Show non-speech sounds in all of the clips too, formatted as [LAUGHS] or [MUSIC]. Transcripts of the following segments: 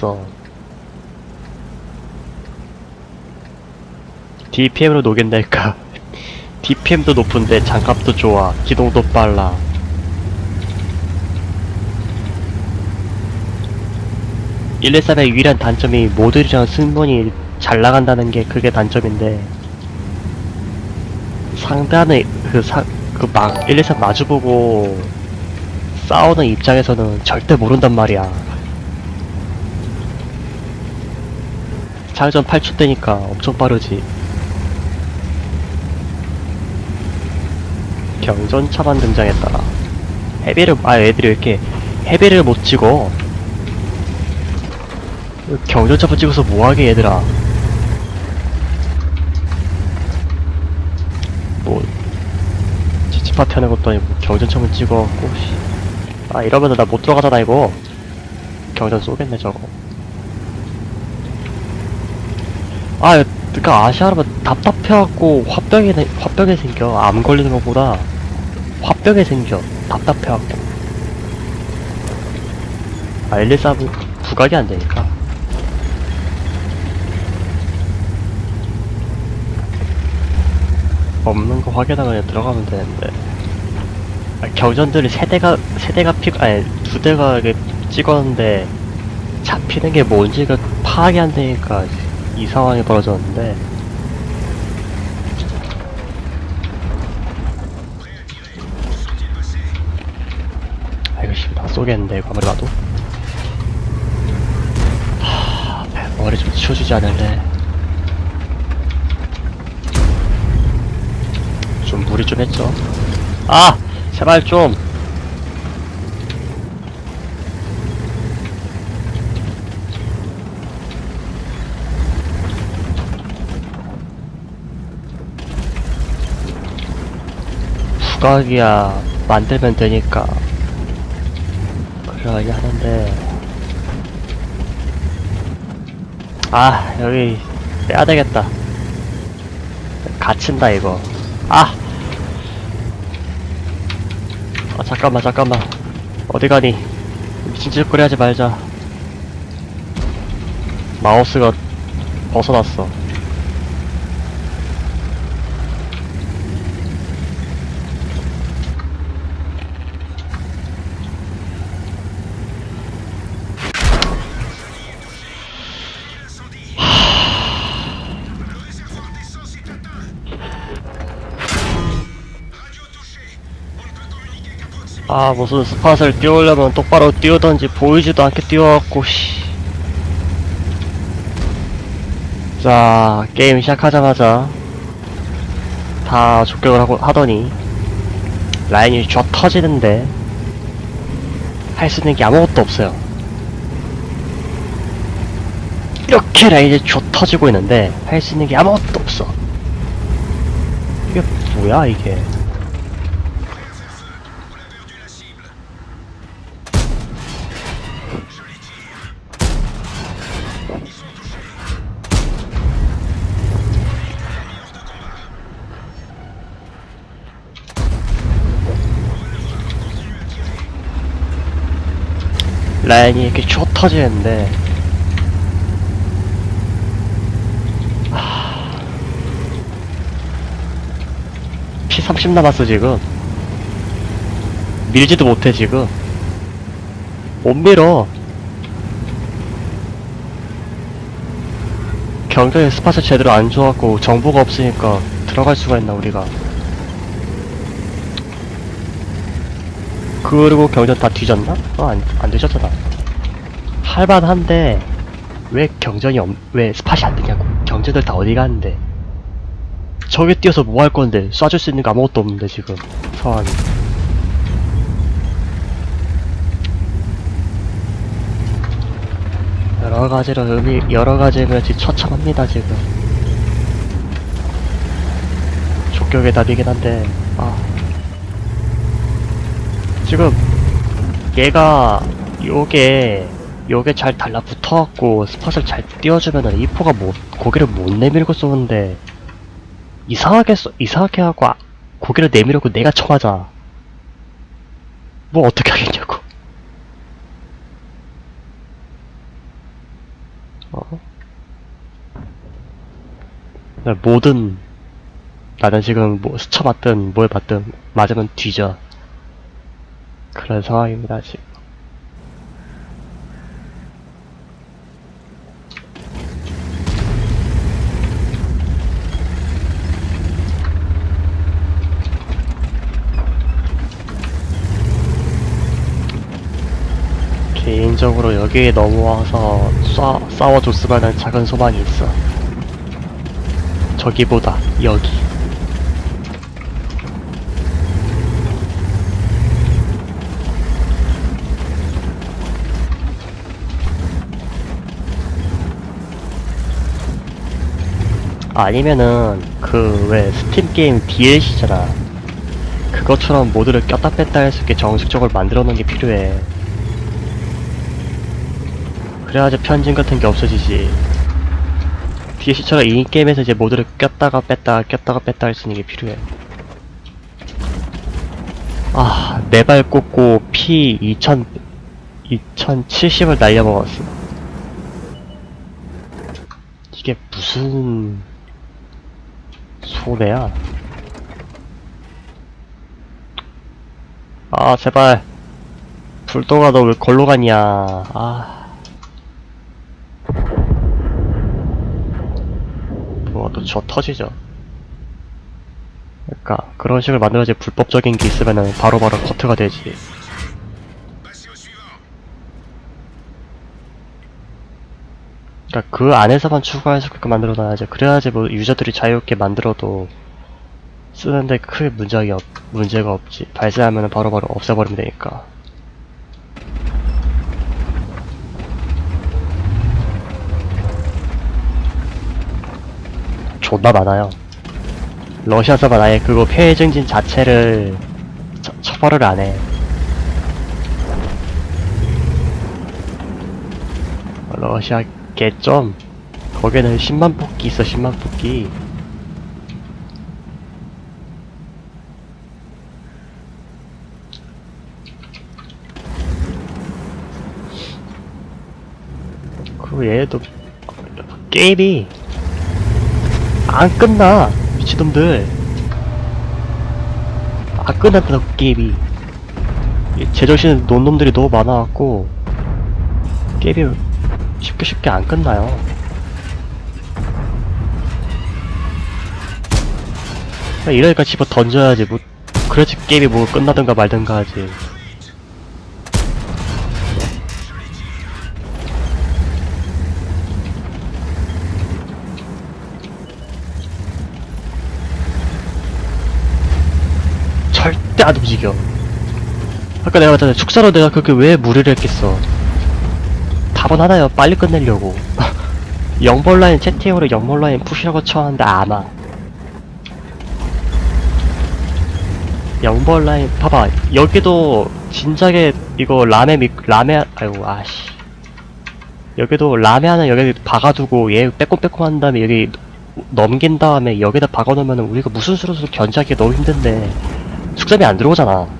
없어. DPM으로 녹인다니까. [LAUGHS] DPM도 높은데 장갑도 좋아. 기동도 빨라. 일1 3의 유일한 단점이 모듈이랑 승문이 잘 나간다는 게 그게 단점인데 상대하는 그상그막 1 2 3 마주보고 싸우는 입장에서는 절대 모른단 말이야. 자회전 8초 대니까 엄청 빠르지. 경전차만 등장했다. 헤비를, 아, 애들이 왜 이렇게 헤비를 못 찍어? 경전차만 찍어서 뭐하게 얘들아. 뭐, 지치파티 하는 것도 아니고 경전 차만 찍어갖고, 씨. 아, 이러면 나 못 들어가잖아, 이거. 경전 쏘겠네, 저거. 아, 그니까 아시아라면 답답해갖고 화병에, 화병에 생겨. 암 걸리는 것보다 화병에 생겨. 답답해갖고. 아, 113은 부각이 안 되니까. 없는 거 확인하고 그냥 들어가면 되는데. 아, 경전들이 세 대가, 세 대가 피, 아니, 두 대가 이렇게 찍었는데, 잡히는 게 뭔지가 파악이 안 되니까, 이 상황이 벌어졌는데, 아이고, 씨, 나 쏘겠는데, 이거 아무리 봐도. 하, 머리 좀 치워주지 않을래. 좀 무리 좀 했죠. 아! 제발 좀! 부각이야 만들면 되니까. 그러긴 하는데. 아 여기 빼야 되겠다. 갇힌다 이거. 아! 아 잠깐만 잠깐만. 어디 가니? 미친 짓거리 하지 말자. 마우스가 벗어났어 아 무슨 스팟을 띄우려면 똑바로 띄우던지 보이지도 않게 띄워갖고 씨. 자 게임 시작하자마자 다 족격을 하고 하더니 라인이 쫙 터지는데 할 수 있는 게 아무것도 없어요. 이렇게 라인이 쫙 터지고 있는데 할 수 있는 게 아무것도 없어. 이게 뭐야 이게 라인이 이렇게 쭉 터지는데. 하... P30 남았어 지금. 밀지도 못해 지금. 못 밀어. 경전에 스팟을 제대로 안 줘갖고 정보가 없으니까 들어갈 수가 있나 우리가 그리고 경전 다 뒤졌나? 어, 안, 안 뒤졌잖아. 할만한데, 왜 경전이 없, 왜 스팟이 안 되냐고. 경전들 다 어디 가는데. 저기 뛰어서 뭐 할 건데, 쏴줄 수 있는 거 아무것도 없는데, 지금. 상황이. 여러 가지로 의미, 여러 가지 의미가 처참합니다, 지금. 족격의 답이긴 한데, 아. 지금 얘가 요게 요게 잘 달라붙어갖고 스팟을 잘 띄워주면은 이포가 못 고개를 못 내밀고 쏘는데 이상하게 쏘 이상하게 하고 아, 고개를 내밀고 내가 쳐맞아. 뭐 어떻게 하겠냐고. 어? 나 뭐든 나는 지금 뭐 스쳐봤든 뭘 봤든 맞으면 뒤져 그런 상황입니다 지금. 개인적으로 여기에 넘어와서 싸, 싸워줬으면 하는 작은 소망이 있어. 저기보다 여기 아니면은 그 왜 스팀 게임 DLC잖아. 그것처럼 모드를 꼈다 뺐다 할 수 있게 정식적으로 만들어 놓은 게 필요해. 그래야지 편집 같은 게 없어지지. DLC처럼 인게임에서 이제 모드를 꼈다가 뺐다 꼈다가 뺐다 할 수 있는 게 필요해. 아, 네 발 꽂고 피 2000, 2070을 날려먹었어. 이게 무슨 소매야? 아, 제발. 불도가 너 왜 걸로 가냐. 아. 뭐가 또 저 터지죠. 그러니까 그런 식으로 만들어진 불법적인 게 있으면은 바로바로 커트가 되지. 그러니까 그 안에서만 추가해서 그렇게 만들어 놔야지. 그래야지 뭐 유저들이 자유롭게 만들어도 쓰는데 크게 문제가 없, 문제가 없지. 발생하면은 바로바로 없애버리면 되니까. 존나 많아요. 러시아 서버 아예 그거 폐해 증진 자체를 처, 처벌을 안 해. 러시아 개점 거기는 10만 뽑기 있어 10만 뽑기. 그리고 얘도 게임이 안 끝나 미친놈들. 안 끝난다고 게임이. 이 제정신 논 놈들이 너무 많아갖고 게임이 쉽게 쉽게 안 끝나요 이러니까 집어 던져야지 뭐 그래야지 게임이 뭐 끝나든가 말든가 하지 절대 안 움직여. 아까 내가 말했잖아. 축사로 내가 그렇게 왜 무리를 했겠어. 답은 하나요. 빨리 끝내려고. [LAUGHS] 영벌라인 채팅으로 영벌라인 푸시라고 쳐왔는데 안 와. 영벌라인, 봐봐. 여기도 진작에 이거 라메 미, 라메, 아이고, 아씨. 여기도 라메 하나 여기 박아두고 얘 빼꼼빼꼼 한 다음에 여기 넘긴 다음에 여기다 박아놓으면 우리가 무슨 수로서 견제하기 너무 힘든데 숙점이 안 들어오잖아.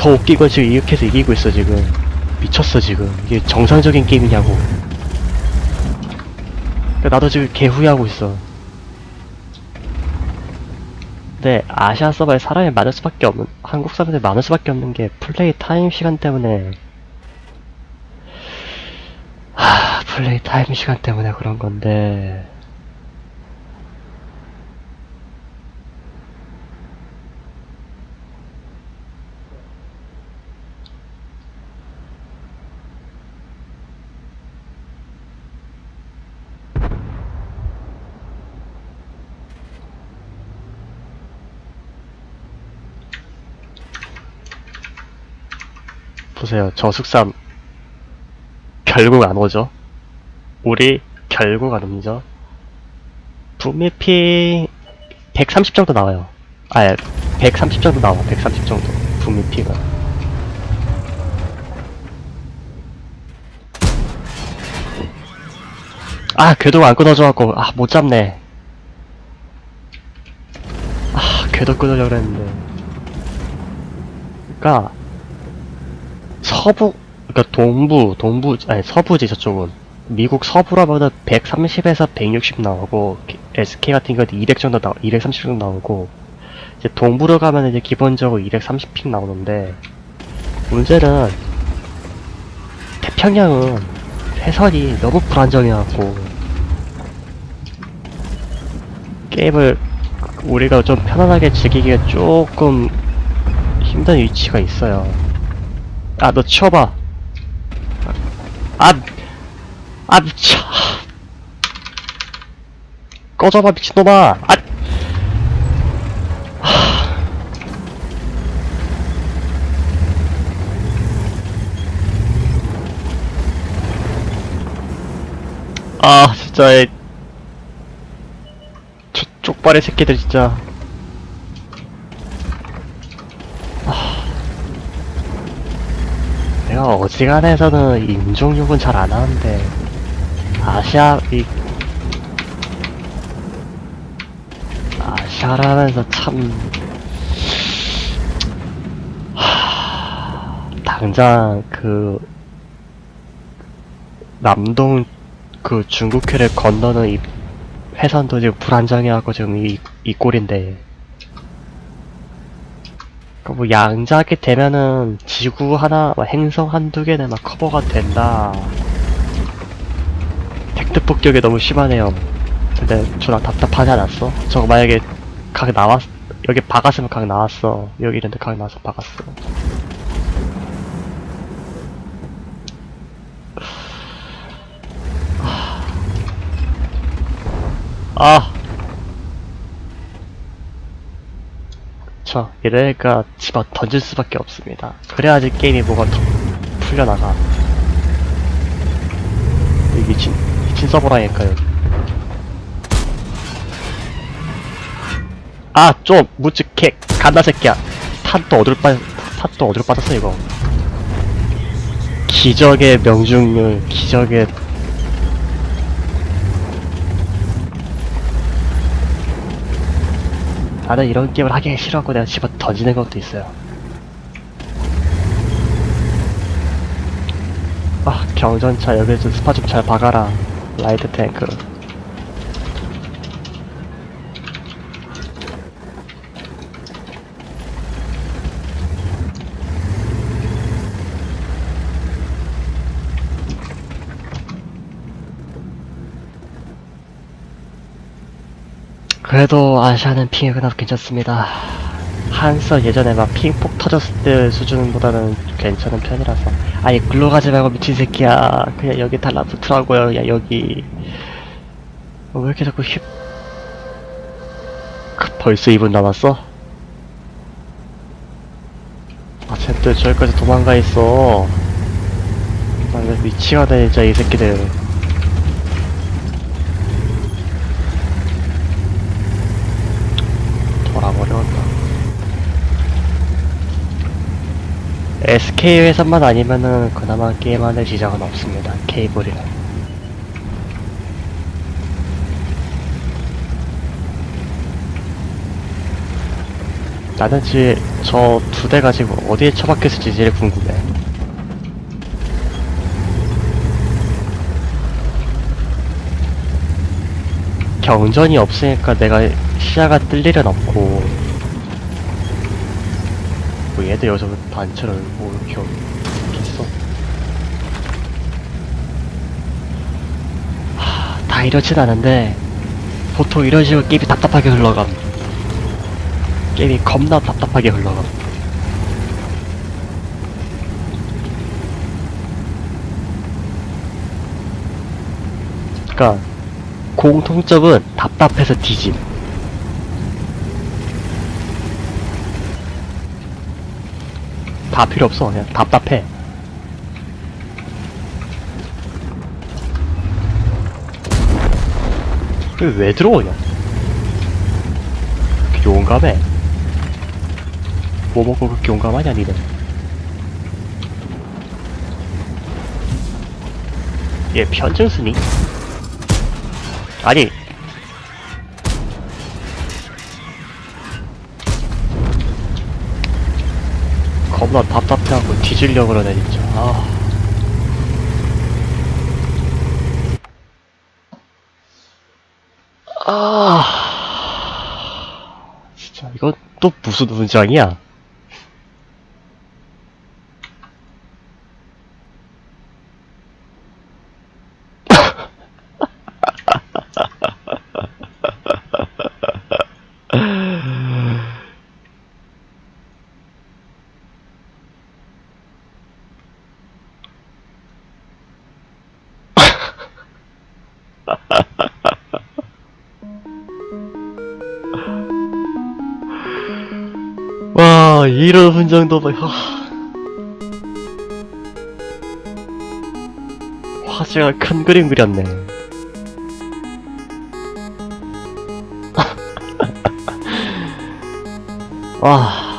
더 웃기고 지금 이렇게 해서 이기고 있어 지금. 미쳤어 지금. 이게 정상적인 게임이냐고. 나도 지금 개 후회하고 있어. 근데 아시아 서버에 사람이 많을 수밖에 없는 한국 사람들이 많을 수밖에 없는 게 플레이 타임 시간 때문에 하 플레이 타임 시간 때문에 그런 건데 보세요. 저 숙삼 결국 안 오죠. 우리 결국 안 옵니다. 북미피 130 정도 나와요. 아, 130 정도 나와. 130 정도. 북미피가. 아, 궤도가 안 끊어져갖고, 아, 못 잡네. 아, 궤도 끊으려고 그랬는데. 그니까, 서부 그러니까 동부, 동부, 아니 서부지 저쪽은. 미국 서부라면 130에서 160 나오고 SK 같은 경우는 200 정도 나, 230 정도 나오고 이제 동부로 가면 이제 기본적으로 230픽 나오는데 문제는 태평양은 해선이 너무 불안정해갖고 게임을 우리가 좀 편안하게 즐기기에 조금 힘든 위치가 있어요. 아, 너 치워봐. 아, 아, 미쳐. 꺼져봐, 미친놈아. 아, 아, 진짜, 이 저, 쪽발의 새끼들, 진짜. 내가 어지간해서는 인종욕은 잘 안 하는데, 아시아, 이, 아시아라면서 참, 하, 당장 그, 남동 그 중국해를 건너는 이 해선도 지금 불안정해갖고 지금 이, 이 꼴인데. 그 뭐 양자기 되면은 지구 하나, 뭐 행성 한두 개는 막 커버가 된다. 텍트 폭격이 너무 심하네요. 근데 존나 답답하지 않았어? 저거 만약에 각 나왔, 여기 박았으면 각 나왔어. 여기 있는데 각 나와서 박았어. 아! 저, 이러니까 집어 던질 수밖에 없습니다. 그래야지 게임이 뭐가 더 풀려나가. 이 미친, 미친 서버라니까요. 아, 좀, 무지개, 간다 새끼야. 탄또 어디로 빠, 탄또 어디로 빠졌어, 이거. 기적의 명중률, 기적의 나는 이런 게임을 하기 싫어하고 내가 집어 던지는 것도 있어요. 아, 경전차 여기서 스파 좀 잘 박아라. 라이트 탱크. 그래도 아시아는 핑이 그나마 괜찮습니다. 한서 예전에 막 핑폭 터졌을 때 수준보다는 괜찮은 편이라서. 아니, 글로 가지 말고 미친 새끼야. 그냥 여기 달라붙으라고요. 야, 여기. 어, 왜 이렇게 자꾸 힙. 그, 벌써 2분 남았어? 아, 쟤들 저기까지 도망가 있어. 아, 왜 미치가네, 진짜 이 새끼들. 돌아버렸다. SK 회사만 아니면은 그나마 게임하는 지장은 없습니다. 케이블이랑. 나는 저두 대 가지고 어디에 처박혔을지 제일 궁금해. 경전이 없으니까 내가 시야가 뜰 일은 없고 뭐 얘도 여기서 단체를 뭐 이렇게 있어 하, 다 이렇진 않은데 보통 이런 식으로 게임이 답답하게 흘러감. 게임이 겁나 답답하게 흘러감. 그니까 공통점은 답답해서 뒤짐. 다 필요 없어. 그냥 답답해. 왜, 왜 들어오냐? 그렇게 용감해. 뭐 먹고 그렇게 용감하냐, 니는? 얘 편증 쓰니? 겁나 답답해한 걸 뒤질려 그러네 진짜 아. 아 진짜 이거 또 무슨 문장이야? 이런 문장도 봐. 하. 화제가 큰 그림 그렸네. 와,